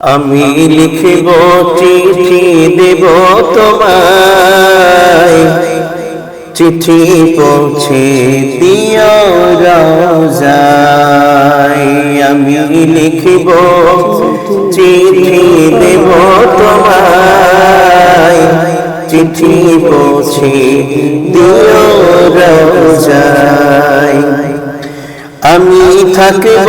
আমি লিখিব চিঠি দেব তোমায়। চিঠি পৌঁছে দিও আমি লিখিব চিঠি দেব তোমায়। চিঠি পৌঁছে দিও আমি থাকব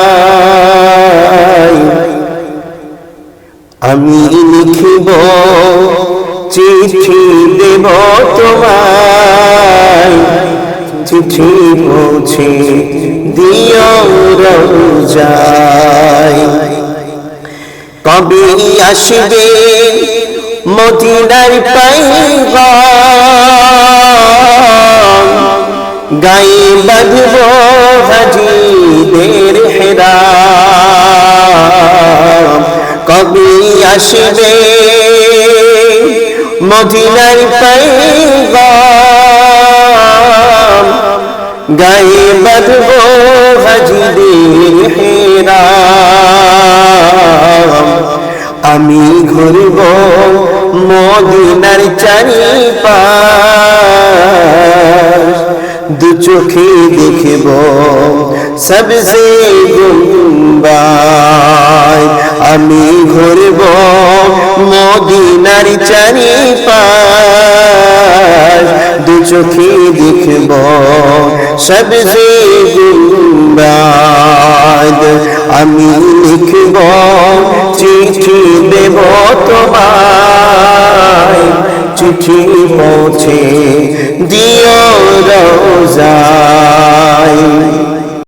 আমি লিখিব, চিঠি দেব তোমায়। চিঠি পৌঁছে দিও রোজায়। কবে আসবে মদিনার পাইগাম গায়ে বাঁধব হাজিদের হেরা আসবে মদিনার পাইগাম গায়ে বাঁধব হাজিদের হেরা আমি ঘুরব মদিনার চারিপাশ। দু চোখে দেখব সবসে গুম্বাই আমি ঘুরব মদিনার চারিপাশ। দু চোখে দেখব সবসে গুম্বাদ আমি লিখব চিঠি দেব তোমায়। চিঠি পৌঁছে দিও রোজায়